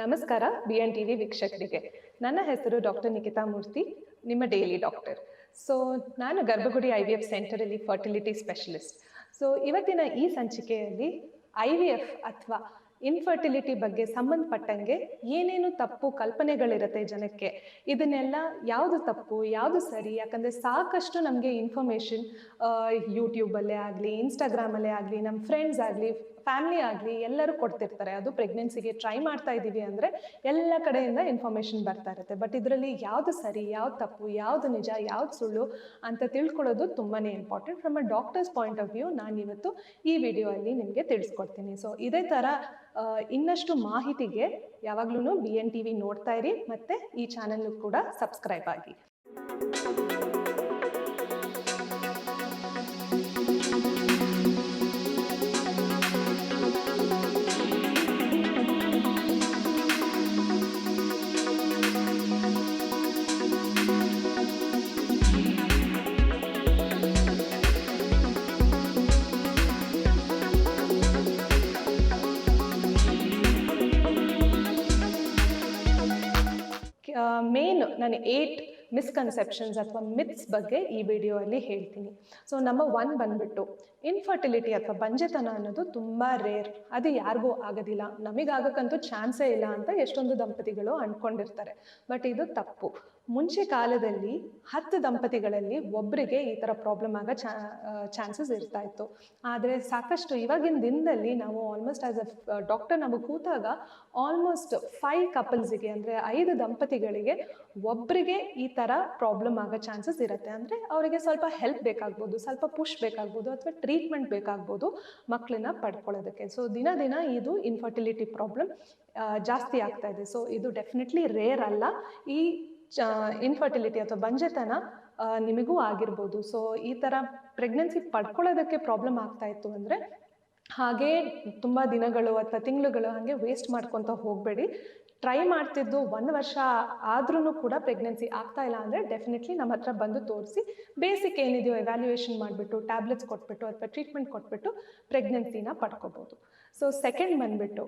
ನಮಸ್ಕಾರ B N T V ವೀಕ್ಷಕರಿಗೆ. ನನ್ನ ಹೆಸರು ಡಾಕ್ಟರ್ ನಿಖಿತಾ ಮೂರ್ತಿ, ನಿಮ್ಮ ಡೈಲಿ ಡಾಕ್ಟರ್. ಸೊ ನಾನು ಗರ್ಭಗುಡಿ ಐ ವಿ ಎಫ್ ಸೆಂಟರಲ್ಲಿ ಫರ್ಟಿಲಿಟಿ ಸ್ಪೆಷಲಿಸ್ಟ್ ಸೊ ಇವತ್ತಿನ ಈ ಸಂಚಿಕೆಯಲ್ಲಿ ಐ ವಿ ಎಫ್ ಅಥವಾ ಇನ್ಫರ್ಟಿಲಿಟಿ ಬಗ್ಗೆ ಸಂಬಂಧಪಟ್ಟಂಗೆ ಏನೇನು ತಪ್ಪು ಕಲ್ಪನೆಗಳಿರುತ್ತೆ ಜನಕ್ಕೆ? ಇದನ್ನೆಲ್ಲ ಯಾವುದು ತಪ್ಪು, ಯಾವುದು ಸರಿ? ಯಾಕಂದರೆ ಸಾಕಷ್ಟು ನಮಗೆ ಇನ್ಫಾರ್ಮೇಷನ್ ಯೂಟ್ಯೂಬಲ್ಲೇ ಆಗಲಿ ಇನ್ಸ್ಟಾಗ್ರಾಮಲ್ಲೇ ಆಗಲಿ ನಮ್ಮ ಫ್ರೆಂಡ್ಸ್ ಆಗಲಿ ಫ್ಯಾಮಿಲಿ ಆಗಲಿ ಎಲ್ಲರೂ ಕೊಡ್ತಿರ್ತಾರೆ. ಅದು ಪ್ರೆಗ್ನೆನ್ಸಿಗೆ ಟ್ರೈ ಮಾಡ್ತಾ ಇದ್ದೀವಿ ಅಂದರೆ ಎಲ್ಲ ಕಡೆಯಿಂದ ಇನ್ಫಾರ್ಮೇಷನ್ ಬರ್ತಾ ಇರುತ್ತೆ. ಬಟ್ ಇದರಲ್ಲಿ ಯಾವುದು ಸರಿ, ಯಾವ್ದು ತಪ್ಪು, ಯಾವುದು ನಿಜ, ಯಾವ್ದು ಸುಳ್ಳು ಅಂತ ತಿಳ್ಕೊಳ್ಳೋದು ತುಂಬಾ important from a doctor's point of view ನಾನು ಇವತ್ತು ಈ ವಿಡಿಯೋ ಅಲ್ಲಿ ನಿಮಗೆ ತಿಳಿಸ್ಕೊಡ್ತೀನಿ. ಸೊ ಇದೇ ಥರ ಇನ್ನಷ್ಟು ಮಾಹಿತಿಗೆ ಯಾವಾಗ್ಲೂ ಬಿ ಎನ್ ಟಿ ವಿ ನೋಡ್ತಾ ಇರಿ ಮತ್ತು ಈ ಚಾನೆಲ್ ಕೂಡ ಸಬ್ಸ್ಕ್ರೈಬ್ ಆಗಿ. ನಾನು ಏಟ್ ಮಿಸ್ಕನ್ಸೆಪ್ಷನ್ಸ್ ಅಥವಾ ಮಿತ್ಸ್ ಬಗ್ಗೆ ಈ ವಿಡಿಯೋ ಅಲ್ಲಿ ಹೇಳ್ತೀನಿ. ಸೊ ನಮ್ಮ ಒನ್ ಬಂದ್ಬಿಟ್ಟು ಇನ್ಫರ್ಟಿಲಿಟಿ ಅಥವಾ ಬಂಜೆತನ ಅನ್ನೋದು ತುಂಬ ರೇರ್ ಅದು ಯಾರಿಗೂ ಆಗೋದಿಲ್ಲ. ನಮಗಾಗಕ್ಕಂತೂ ಚಾನ್ಸೇ ಇಲ್ಲ ಅಂತ ಎಷ್ಟೊಂದು ದಂಪತಿಗಳು ಅಂದ್ಕೊಂಡಿರ್ತಾರೆ. ಬಟ್ ಇದು ತಪ್ಪು. ಮುಂಚೆ ಕಾಲದಲ್ಲಿ ಹತ್ತು ದಂಪತಿಗಳಲ್ಲಿ ಒಬ್ಬರಿಗೆ ಈ ಥರ ಪ್ರಾಬ್ಲಮ್ ಆಗೋ ಚಾನ್ಸಸ್ ಇರ್ತಾ ಇತ್ತು. ಆದರೆ ಸಾಕಷ್ಟು ಇವಾಗಿನ ದಿನದಲ್ಲಿ ನಾವು ಆಲ್ಮೋಸ್ಟ್ ಆಸ್ ಅ ಡಾಕ್ಟರ್ ನಾವು ಕೂತಾಗ ಆಲ್ಮೋಸ್ಟ್ ಫೈವ್ ಕಪಲ್ಸಿಗೆ ಅಂದರೆ ಐದು ದಂಪತಿಗಳಿಗೆ ಒಬ್ಬರಿಗೆ ಈ ಥರ ಪ್ರಾಬ್ಲಮ್ ಆಗೋ ಚಾನ್ಸಸ್ ಇರುತ್ತೆ. ಅಂದರೆ ಅವರಿಗೆ ಸ್ವಲ್ಪ ಹೆಲ್ಪ್ ಬೇಕಾಗ್ಬೋದು, ಸ್ವಲ್ಪ ಪುಷ್ ಬೇಕಾಗ್ಬೋದು ಅಥವಾ ಟ್ರೀಟ್ಮೆಂಟ್ ಬೇಕಾಗ್ಬೋದು ಮಕ್ಕಳನ್ನ ಪಡ್ಕೊಳ್ಳೋದಕ್ಕೆ. ಸೊ ದಿನ ದಿನ ಇದು ಇನ್ಫರ್ಟಿಲಿಟಿ ಪ್ರಾಬ್ಲಮ್ ಜಾಸ್ತಿ ಆಗ್ತಾ ಇದೆ. ಸೊ ಇದು ಡೆಫಿನೆಟ್ಲಿ ರೇರ್ ಅಲ್ಲ. ಈ ಇನ್ಫರ್ಟಿಲಿಟಿ ಅಥವಾ ಬಂಜೆತನ ನಿಮಗೂ ಆಗಿರ್ಬೋದು. ಸೊ ಈ ಥರ ಪ್ರೆಗ್ನೆನ್ಸಿ ಪಡ್ಕೊಳ್ಳೋದಕ್ಕೆ ಪ್ರಾಬ್ಲಮ್ ಆಗ್ತಾ ಇತ್ತು ಅಂದರೆ, ಹಾಗೇ ತುಂಬ ದಿನಗಳು ಅಥವಾ ತಿಂಗಳುಗಳು ಹಾಗೆ ವೇಸ್ಟ್ ಮಾಡ್ಕೊತ ಹೋಗಬೇಡಿ. ಟ್ರೈ ಮಾಡ್ತಿದ್ದು ಒಂದು ವರ್ಷ ಆದ್ರೂ ಕೂಡ ಪ್ರೆಗ್ನೆನ್ಸಿ ಆಗ್ತಾ ಇಲ್ಲ ಅಂದರೆ ಡೆಫಿನೆಟ್ಲಿ ನಮ್ಮ ಹತ್ರ ಬಂದು ತೋರಿಸಿ ಬೇಸಿಕ್ ಏನಿದೆಯೋ ಎವ್ಯಾಲ್ಯೂಯೇಷನ್ ಮಾಡಿಬಿಟ್ಟು ಟ್ಯಾಬ್ಲೆಟ್ಸ್ ಕೊಟ್ಬಿಟ್ಟು ಅಥವಾ ಟ್ರೀಟ್ಮೆಂಟ್ ಕೊಟ್ಬಿಟ್ಟು ಪ್ರೆಗ್ನೆನ್ಸಿನ ಪಡ್ಕೋಬೋದು. ಸೊ ಸೆಕೆಂಡ್ ಬಂದ್ಬಿಟ್ಟು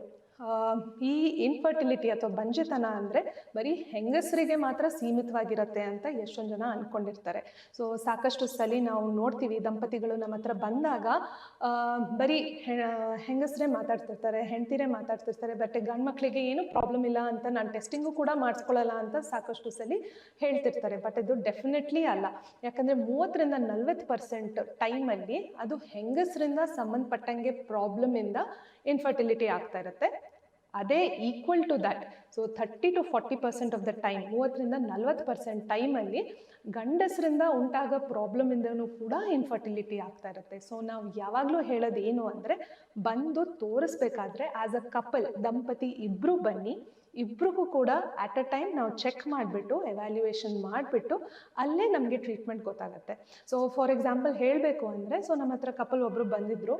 ಈ ಇನ್ಫರ್ಟಿಲಿಟಿ ಅಥವಾ ಬಂಜೆತನ ಅಂದರೆ ಬರೀ ಹೆಂಗಸರಿಗೆ ಮಾತ್ರ ಸೀಮಿತವಾಗಿರುತ್ತೆ ಅಂತ ಎಷ್ಟೊಂದು ಜನ ಅಂದ್ಕೊಂಡಿರ್ತಾರೆ ಸೊ ಸಾಕಷ್ಟು ಸಲ ನಾವು ನೋಡ್ತೀವಿ, ದಂಪತಿಗಳು ನಮ್ಮ ಹತ್ರ ಬಂದಾಗ ಬರೀ ಹೆಂಗಸರೇ ಮಾತಾಡ್ತಿರ್ತಾರೆ, ಹೆಂಡ್ತಿರೇ ಮಾತಾಡ್ತಿರ್ತಾರೆ, ಬಟ್ ಗಂಡು ಮಕ್ಕಳಿಗೆ ಏನು ಪ್ರಾಬ್ಲಮ್ ಇಲ್ಲ ಅಂತ ನಾನು ಟೆಸ್ಟಿಂಗು ಕೂಡ ಮಾಡಿಸ್ಕೊಳ್ಳಲ್ಲ ಅಂತ ಸಾಕಷ್ಟು ಸಲ ಹೇಳ್ತಿರ್ತಾರೆ. ಬಟ್ ಇದು ಡೆಫಿನೆಟ್ಲಿ ಅಲ್ಲ. ಯಾಕಂದರೆ ಮೂವತ್ತರಿಂದ ನಲ್ವತ್ತು ಪರ್ಸೆಂಟ್ ಟೈಮಲ್ಲಿ ಅದು ಹೆಂಗಸರಿಂದ ಸಂಬಂಧಪಟ್ಟಂಗೆ ಪ್ರಾಬ್ಲಮಿಂದ ಇನ್ಫರ್ಟಿಲಿಟಿ ಆಗ್ತಾ ಇರುತ್ತೆ. ಅದೇ equal to that so thirty to forty percent of the time ಮೂವತ್ತರಿಂದ ನಲ್ವತ್ತು ಪರ್ಸೆಂಟ್ ಟೈಮಲ್ಲಿ ಗಂಡಸರಿಂದ ಉಂಟಾಗೋ ಪ್ರಾಬ್ಲಮಿಂದನೂ ಕೂಡ ಇನ್ಫರ್ಟಿಲಿಟಿ ಆಗ್ತಾ ಇರುತ್ತೆ. ಸೊ ನಾವು ಯಾವಾಗಲೂ ಹೇಳೋದು ಏನು ಅಂದರೆ, ಬಂದು ತೋರಿಸ್ಬೇಕಾದ್ರೆ ಆ್ಯಸ್ ಅ ಕಪಲ್ ದಂಪತಿ ಇಬ್ಬರು ಬನ್ನಿ, ಇಬ್ರಿಗೂ ಕೂಡ ಅಟ್ ಅ ಟೈಮ್ ನಾವು ಚೆಕ್ ಮಾಡಿಬಿಟ್ಟು ಎವ್ಯಾಲ್ಯೂಯೇಷನ್ ಮಾಡಿಬಿಟ್ಟು ಅಲ್ಲೇ ನಮಗೆ ಟ್ರೀಟ್ಮೆಂಟ್ ಗೊತ್ತಾಗುತ್ತೆ. ಸೊ ಫಾರ್ ಎಕ್ಸಾಂಪಲ್ ಹೇಳಬೇಕು ಅಂದರೆ ಸೊ ನಮ್ಮ ಹತ್ರ ಕಪಲ್ ಒಬ್ಬರು ಬಂದಿದ್ದರು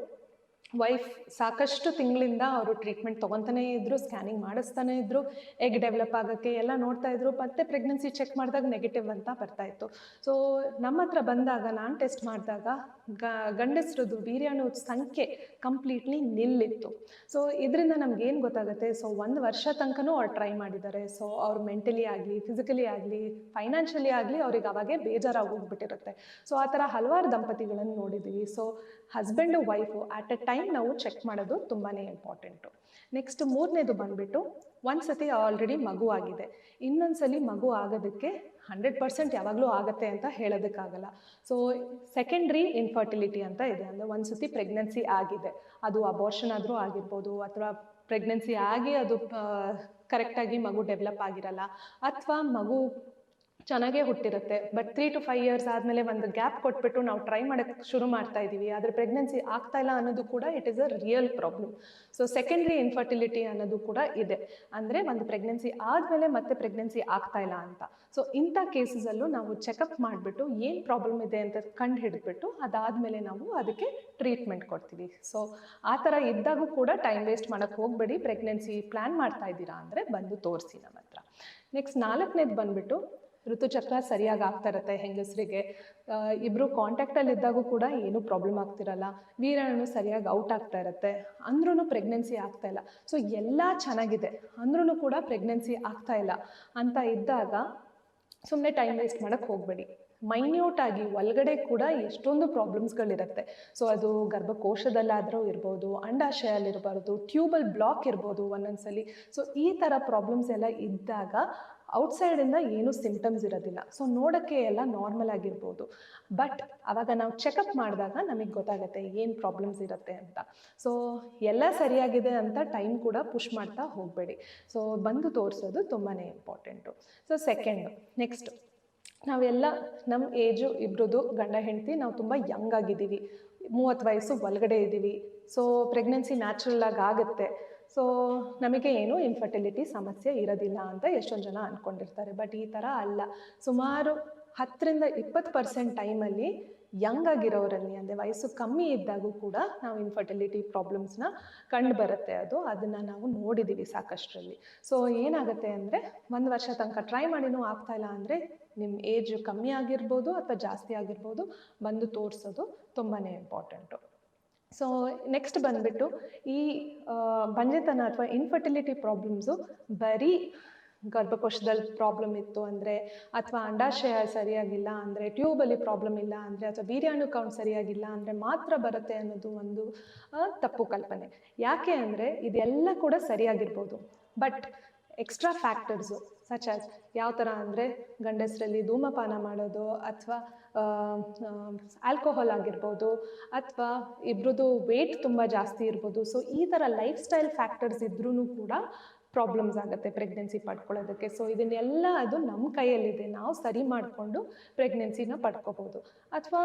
ವೈಫ್ ಸಾಕಷ್ಟು ತಿಂಗಳಿಂದ ಅವರು ಟ್ರೀಟ್ಮೆಂಟ್ ತೊಗೊತಾನೇ ಇದ್ರು ಸ್ಕ್ಯಾನಿಂಗ್ ಮಾಡಿಸ್ತಾನೆ ಇದ್ರು ಎಗ್ ಡೆವಲಪ್ ಆಗೋಕ್ಕೆ ಎಲ್ಲ ನೋಡ್ತಾ ಇದ್ರು, ಮತ್ತೆ ಪ್ರೆಗ್ನೆನ್ಸಿ ಚೆಕ್ ಮಾಡಿದಾಗ ನೆಗೆಟಿವ್ ಅಂತ ಬರ್ತಾ ಇತ್ತು. ಸೊ ನಮ್ಮ ಹತ್ರ ಬಂದಾಗ, ನಾನು ಟೆಸ್ಟ್ ಮಾಡಿದಾಗ ಗ ವೀರ್ಯ ವೀರ್ಯಾಣು ಸಂಖ್ಯೆ ಕಂಪ್ಲೀಟ್ಲಿ ನಿಲ್ಲಿತ್ತು. ಸೊ ಇದರಿಂದ ನಮ್ಗೇನು ಗೊತ್ತಾಗುತ್ತೆ? ಸೊ ಒಂದು ವರ್ಷ ತನಕನೂ ಅವ್ರು ಟ್ರೈ ಮಾಡಿದ್ದಾರೆ. ಸೊ ಅವ್ರು ಮೆಂಟಲಿ ಆಗಲಿ ಫಿಸಿಕಲಿ ಆಗಲಿ ಫೈನಾನ್ಷಿಯಲಿ ಆಗಲಿ ಅವ್ರಿಗೆ ಅವಾಗೇ ಬೇಜಾರಾಗಿ ಹೋಗ್ಬಿಟ್ಟಿರುತ್ತೆ. ಸೊ ಆ ಥರ ಹಲವಾರು ದಂಪತಿಗಳನ್ನು ನೋಡಿದ್ದೀವಿ so husband wife at a time ನಾವು ಚೆಕ್ ಮಾಡೋದು ತುಂಬಾ ಇಂಪಾರ್ಟೆಂಟು ನೆಕ್ಸ್ಟ್ ಮೂರನೇದು ಬಂದುಬಿಟ್ಟು ಒಂದು ಸತಿ ಆಲ್ರೆಡಿ ಮಗು ಆಗಿದೆ. ಇನ್ನೊಂದ್ಸಲಿ ಮಗು ಆಗೋದಕ್ಕೆ ಹಂಡ್ರೆಡ್ ಪರ್ಸೆಂಟ್ ಯಾವಾಗಲೂ ಆಗುತ್ತೆ ಅಂತ ಹೇಳೋದಕ್ಕಾಗಲ್ಲ. ಸೊ ಸೆಕೆಂಡ್ರಿ ಇನ್ಫರ್ಟಿಲಿಟಿ ಅಂತ ಇದೆ. ಅಂದರೆ ಒಂದು ಸತಿ ಪ್ರೆಗ್ನೆನ್ಸಿ ಆಗಿದೆ. ಅದು ಅಬೋರ್ಷನ್ ಆದರೂ ಆಗಿರ್ಬೋದು, ಅಥವಾ ಪ್ರೆಗ್ನೆನ್ಸಿ ಆಗಿ ಅದು ಕರೆಕ್ಟಾಗಿ ಮಗು ಡೆವಲಪ್ ಆಗಿರಲ್ಲ, ಅಥವಾ ಮಗು ಚೆನ್ನಾಗೇ ಹುಟ್ಟಿರುತ್ತೆ. But three to five years ಆದಮೇಲೆ ಒಂದು ಗ್ಯಾಪ್ ಕೊಟ್ಬಿಟ್ಟು ನಾವು ಟ್ರೈ ಮಾಡೋಕ್ಕೆ ಶುರು ಮಾಡ್ತಾ ಇದ್ದೀವಿ ಆದರೆ ಪ್ರೆಗ್ನೆನ್ಸಿ ಆಗ್ತಾ ಇಲ್ಲ ಅನ್ನೋದು ಕೂಡ it is a real problem so secondary infertility ಅನ್ನೋದು ಕೂಡ ಇದೆ. ಅಂದರೆ ಒಂದು ಪ್ರೆಗ್ನೆನ್ಸಿ ಆದಮೇಲೆ ಮತ್ತೆ ಪ್ರೆಗ್ನೆನ್ಸಿ ಆಗ್ತಾ ಇಲ್ಲ ಅಂತ. ಸೊ ಇಂಥ ಕೇಸಸಲ್ಲೂ ನಾವು ಚೆಕಪ್ ಮಾಡಿಬಿಟ್ಟು ಏನು ಪ್ರಾಬ್ಲಮ್ ಇದೆ ಅಂತ ಕಂಡು ಹಿಡಿದ್ಬಿಟ್ಟು ಅದಾದಮೇಲೆ ನಾವು ಅದಕ್ಕೆ ಟ್ರೀಟ್ಮೆಂಟ್ ಕೊಡ್ತೀವಿ. ಸೊ ಆ ಥರ ಇದ್ದಾಗೂ ಕೂಡ ಟೈಮ್ ವೇಸ್ಟ್ ಮಾಡೋಕ್ಕೆ ಹೋಗಬೇಡಿ. ಪ್ರೆಗ್ನೆನ್ಸಿ ಪ್ಲ್ಯಾನ್ ಮಾಡ್ತಾ ಇದ್ದೀರಾ ಅಂದರೆ ಬಂದು ತೋರಿಸಿ ನಮ್ಮ ಹತ್ರ ನೆಕ್ಸ್ಟ್ ನಾಲ್ಕನೇದು ಬಂದುಬಿಟ್ಟು ಋತುಚಕ್ರ ಸರಿಯಾಗಿ ಆಗ್ತಾ ಇರುತ್ತೆ ಹೆಂಗಸರಿಗೆ. ಇಬ್ಬರು ಕಾಂಟ್ಯಾಕ್ಟಲ್ಲಿ ಇದ್ದಾಗೂ ಕೂಡ ಏನೂ ಪ್ರಾಬ್ಲಮ್ ಆಗ್ತಿರಲ್ಲ. ವೀರಾಣು ಸರಿಯಾಗಿ ಔಟ್ ಆಗ್ತಾ ಇರುತ್ತೆ. ಅಂದ್ರೂ ಪ್ರೆಗ್ನೆನ್ಸಿ ಆಗ್ತಾ ಇಲ್ಲ. ಸೊ ಎಲ್ಲ ಚೆನ್ನಾಗಿದೆ. ಅಂದ್ರೂ ಕೂಡ ಪ್ರೆಗ್ನೆನ್ಸಿ ಆಗ್ತಾ ಇಲ್ಲ. ಅಂತ ಇದ್ದಾಗ ಸುಮ್ಮನೆ ಟೈಮ್ ವೇಸ್ಟ್ ಮಾಡೋಕ್ಕೆ ಹೋಗಬೇಡಿ. ಮೈನ್ಯೂಟ್ ಆಗಿ ಒಳಗಡೆ ಕೂಡ ಎಷ್ಟೊಂದು ಪ್ರಾಬ್ಲಮ್ಸ್ಗಳಿರುತ್ತೆ ಸೊ ಅದು ಗರ್ಭಕೋಶದಲ್ಲಾದರೂ ಇರ್ಬೋದು, ಅಂಡಾಶಯಲ್ಲಿರಬಾರ್ದು ಟ್ಯೂಬಲ್ ಬ್ಲಾಕ್ ಇರ್ಬೋದು ಒಂದೊಂದ್ಸಲಿ. ಸೊ ಈ ಥರ ಪ್ರಾಬ್ಲಮ್ಸ್ ಎಲ್ಲ ಇದ್ದಾಗ ಔಟ್ಸೈಡಿಂದ ಏನು ಸಿಂಪ್ಟಮ್ಸ್ ಇರೋದಿಲ್ಲ. ಸೊ ನೋಡೋಕ್ಕೆ ಎಲ್ಲ ನಾರ್ಮಲ್ ಆಗಿರ್ಬೋದು. ಬಟ್ ಅವಾಗ ನಾವು ಚೆಕಪ್ ಮಾಡಿದಾಗ ನಮಗೆ ಗೊತ್ತಾಗುತ್ತೆ ಏನು ಪ್ರಾಬ್ಲಮ್ಸ್ ಇರುತ್ತೆ ಅಂತ. ಸೊ ಎಲ್ಲ ಸರಿಯಾಗಿದೆ ಅಂತ ಟೈಮ್ ಕೂಡ ಪುಷ್ ಮಾಡ್ತಾ ಹೋಗಬೇಡಿ. ಸೊ ಬಂದು ತೋರಿಸೋದು ತುಂಬಾ ಇಂಪಾರ್ಟೆಂಟು ಸೊ ಸೆಕೆಂಡು ನೆಕ್ಸ್ಟ್ ನಾವೆಲ್ಲ ನಮ್ಮ ಏಜು ಇಬ್ಬರದು ಗಂಡ ಹೆಂಡತಿ ನಾವು ತುಂಬ ಯಂಗ್ ಆಗಿದ್ದೀವಿ. ಮೂವತ್ತು ವಯಸ್ಸು ಒಳಗಡೆ ಇದ್ದೀವಿ. ಸೊ ಪ್ರೆಗ್ನೆನ್ಸಿ ನ್ಯಾಚುರಲ್ ಆಗಿ ಆಗುತ್ತೆ. ಸೊ ನಮಗೆ ಏನು ಇನ್ಫರ್ಟಿಲಿಟಿ ಸಮಸ್ಯೆ ಇರೋದಿಲ್ಲ ಅಂತ ಎಷ್ಟೊಂದು ಜನ ಅಂದ್ಕೊಂಡಿರ್ತಾರೆ ಬಟ್ ಈ ಥರ ಅಲ್ಲ. ಸುಮಾರು ಹತ್ತರಿಂದ ಇಪ್ಪತ್ತು ಪರ್ಸೆಂಟ್ ಟೈಮಲ್ಲಿ ಯಂಗ್ ಆಗಿರೋರಲ್ಲಿ, ಅಂದರೆ ವಯಸ್ಸು ಕಮ್ಮಿ ಇದ್ದಾಗೂ ಕೂಡ ನಾವು ಇನ್ಫರ್ಟಿಲಿಟಿ ಪ್ರಾಬ್ಲಮ್ಸ್ನ ಕಂಡು ಬರುತ್ತೆ ಅದು. ಅದನ್ನು ನಾವು ನೋಡಿದ್ದೀವಿ ಸಾಕಷ್ಟರಲ್ಲಿ. ಸೊ ಏನಾಗುತ್ತೆ ಅಂದರೆ ಒಂದು ವರ್ಷ ತನಕ ಟ್ರೈ ಮಾಡಿನೂ ಇಲ್ಲ ಅಂದರೆ ನಿಮ್ಮ ಏಜ್ ಕಮ್ಮಿ ಆಗಿರ್ಬೋದು ಅಥವಾ ಜಾಸ್ತಿ ಆಗಿರ್ಬೋದು ಬಂದು ತೋರಿಸೋದು ತುಂಬಾ ಇಂಪಾರ್ಟೆಂಟು ಸೊ ನೆಕ್ಸ್ಟ್ ಬಂದ್ಬಿಟ್ಟು ಈ ಬಂಜೆತನ ಅಥವಾ ಇನ್ಫರ್ಟಿಲಿಟಿ ಪ್ರಾಬ್ಲಮ್ಸು ಬರೀ ಗರ್ಭಕೋಶದಲ್ಲಿ ಪ್ರಾಬ್ಲಮ್ ಇತ್ತು ಅಂದರೆ ಅಥವಾ ಅಂಡಾಶಯ ಸರಿಯಾಗಿಲ್ಲ ಅಂದರೆ ಟ್ಯೂಬಲ್ಲಿ ಪ್ರಾಬ್ಲಮ್ ಇಲ್ಲ ಅಂದರೆ ಅಥವಾ ವೀರ್ಯಾಣು ಕೌಂಟ್ ಸರಿಯಾಗಿಲ್ಲ ಅಂದರೆ ಮಾತ್ರ ಬರುತ್ತೆ ಅನ್ನೋದು ಒಂದು ತಪ್ಪು ಕಲ್ಪನೆ. ಯಾಕೆ ಅಂದರೆ ಇದೆಲ್ಲ ಕೂಡ ಸರಿಯಾಗಿರ್ಬೋದು. But extra factors such as ಯಾವ ಥರ ಅಂದರೆ ಗಂಡಸರಲ್ಲಿ ಧೂಮಪಾನ ಮಾಡೋದು ಅಥವಾ ಆಲ್ಕೋಹಾಲ್ ಆಗಿರ್ಬೋದು ಅಥವಾ ಇಬ್ಬರದ್ದು ವೆಯ್ಟ್ ತುಂಬ ಜಾಸ್ತಿ ಇರ್ಬೋದು. ಸೊ ಈ ಥರ ಲೈಫ್ ಸ್ಟೈಲ್ ಫ್ಯಾಕ್ಟರ್ಸ್ ಇದ್ರೂ ಕೂಡ ಪ್ರಾಬ್ಲಮ್ಸ್ ಆಗುತ್ತೆ ಪ್ರೆಗ್ನೆನ್ಸಿ ಪಡ್ಕೊಳ್ಳೋದಕ್ಕೆ. ಸೊ ಇದನ್ನೆಲ್ಲ ಅದು ನಮ್ಮ ಕೈಯಲ್ಲಿದೆ. ನಾವು ಸರಿ ಮಾಡಿಕೊಂಡು ಪ್ರೆಗ್ನೆನ್ಸಿನ ಪಡ್ಕೋಬೋದು. ಅಥವಾ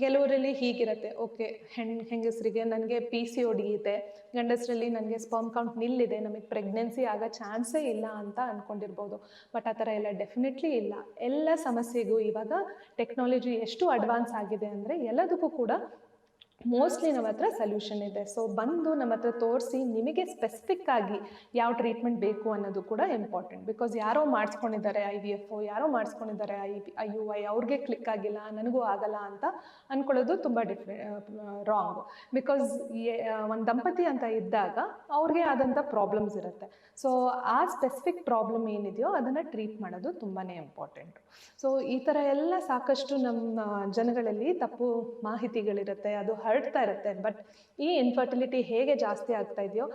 ಕೆಲವರಲ್ಲಿ ಹೀಗಿರುತ್ತೆ. ಓಕೆ, ಹೆಣ್, ಹೆಂಗಸರಿಗೆ ನನಗೆ ಪಿ ಸಿ ಒಡಿಯುತ್ತೆ ಇದೆ. ಗಂಡಸರಲ್ಲಿ ನನಗೆ ಸ್ಪರ್ಮ್ ಕೌಂಟ್ ನಿಲ್ಲಿದೆ. ನಮಗೆ ಪ್ರೆಗ್ನೆನ್ಸಿ ಆಗೋ ಚಾನ್ಸೇ ಇಲ್ಲ ಅಂತ ಅಂದ್ಕೊಂಡಿರ್ಬೋದು ಬಟ್ ಆ ಥರ ಎಲ್ಲ ಡೆಫಿನೆಟ್ಲಿ ಇಲ್ಲ. ಎಲ್ಲ ಸಮಸ್ಯೆಗೂ ಇವಾಗ ಟೆಕ್ನಾಲಜಿ ಎಷ್ಟು ಅಡ್ವಾನ್ಸ್ ಆಗಿದೆ ಅಂದರೆ ಎಲ್ಲದಕ್ಕೂ ಕೂಡ ಮೋಸ್ಟ್ಲಿ ನಮ್ಮ ಹತ್ರ ಸೊಲ್ಯೂಷನ್ ಇದೆ. ಸೊ ಬಂದು ನಮ್ಮ ಹತ್ರ ತೋರಿಸಿ ನಿಮಗೆ ಸ್ಪೆಸಿಫಿಕ್ ಆಗಿ ಯಾವ ಟ್ರೀಟ್ಮೆಂಟ್ ಬೇಕು ಅನ್ನೋದು ಕೂಡ ಇಂಪಾರ್ಟೆಂಟ್ ಬಿಕಾಸ್ ಯಾರೋ ಮಾಡಿಸ್ಕೊಂಡಿದ್ದಾರೆ ಐ ವಿ ಎಫ್ ಯಾರೋ ಮಾಡಿಸ್ಕೊಂಡಿದ್ದಾರೆ ಐ ಐ ಯು ಐ ಅವ್ರಿಗೆ ಕ್ಲಿಕ್ ಆಗಿಲ್ಲ, ನನಗೂ ಆಗಲ್ಲ ಅಂತ ಅಂದ್ಕೊಳ್ಳೋದು ತುಂಬ ಡಿಫ್ರೆ ರಾಂಗ್ ಬಿಕಾಸ್ ಒಂದು ದಂಪತಿ ಅಂತ ಇದ್ದಾಗ ಅವ್ರಿಗೆ ಆದಂಥ ಪ್ರಾಬ್ಲಮ್ಸ್ ಇರುತ್ತೆ. ಸೊ ಆ ಸ್ಪೆಸಿಫಿಕ್ ಪ್ರಾಬ್ಲಮ್ ಏನಿದೆಯೋ ಅದನ್ನು ಟ್ರೀಟ್ ಮಾಡೋದು ತುಂಬಾ ಇಂಪಾರ್ಟೆಂಟ್ ಸೊ ಈ ಥರ ಎಲ್ಲ ಸಾಕಷ್ಟು ನಮ್ಮ ಜನಗಳಲ್ಲಿ ತಪ್ಪು ಮಾಹಿತಿಗಳಿರುತ್ತೆ. ಅದು ಹರಡ್ತಾ ಇರುತ್ತೆ. ಬಟ್ ಈ ಇನ್ಫರ್ಟಿಲಿಟಿ ಹೇಗೆ ಜಾಸ್ತಿ ಆಗ್ತಾ ಇದೆಯೋ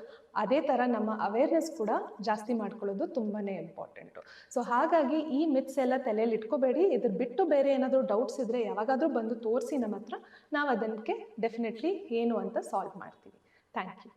ಅದೇ ಥರ ನಮ್ಮ ಅವೇರ್ನೆಸ್ ಕೂಡ ಜಾಸ್ತಿ ಮಾಡ್ಕೊಳ್ಳೋದು ತುಂಬಾ ಇಂಪಾರ್ಟೆಂಟು ಸೊ ಹಾಗಾಗಿ ಈ ಮಿತ್ಸ್ ಎಲ್ಲ ತಲೆಯಲ್ಲಿ ಇಟ್ಕೋಬೇಡಿ. ಇದ್ರ ಬಿಟ್ಟು ಬೇರೆ ಏನಾದರೂ ಡೌಟ್ಸ್ ಇದ್ದರೆ ಯಾವಾಗಾದರೂ ಬಂದು ತೋರಿಸಿ ನಮ್ಮ ಹತ್ರ ನಾವು ಅದಕ್ಕೆ ಡೆಫಿನೆಟ್ಲಿ ಏನು ಅಂತ ಸಾಲ್ವ್ ಮಾಡ್ತೀವಿ. Thank you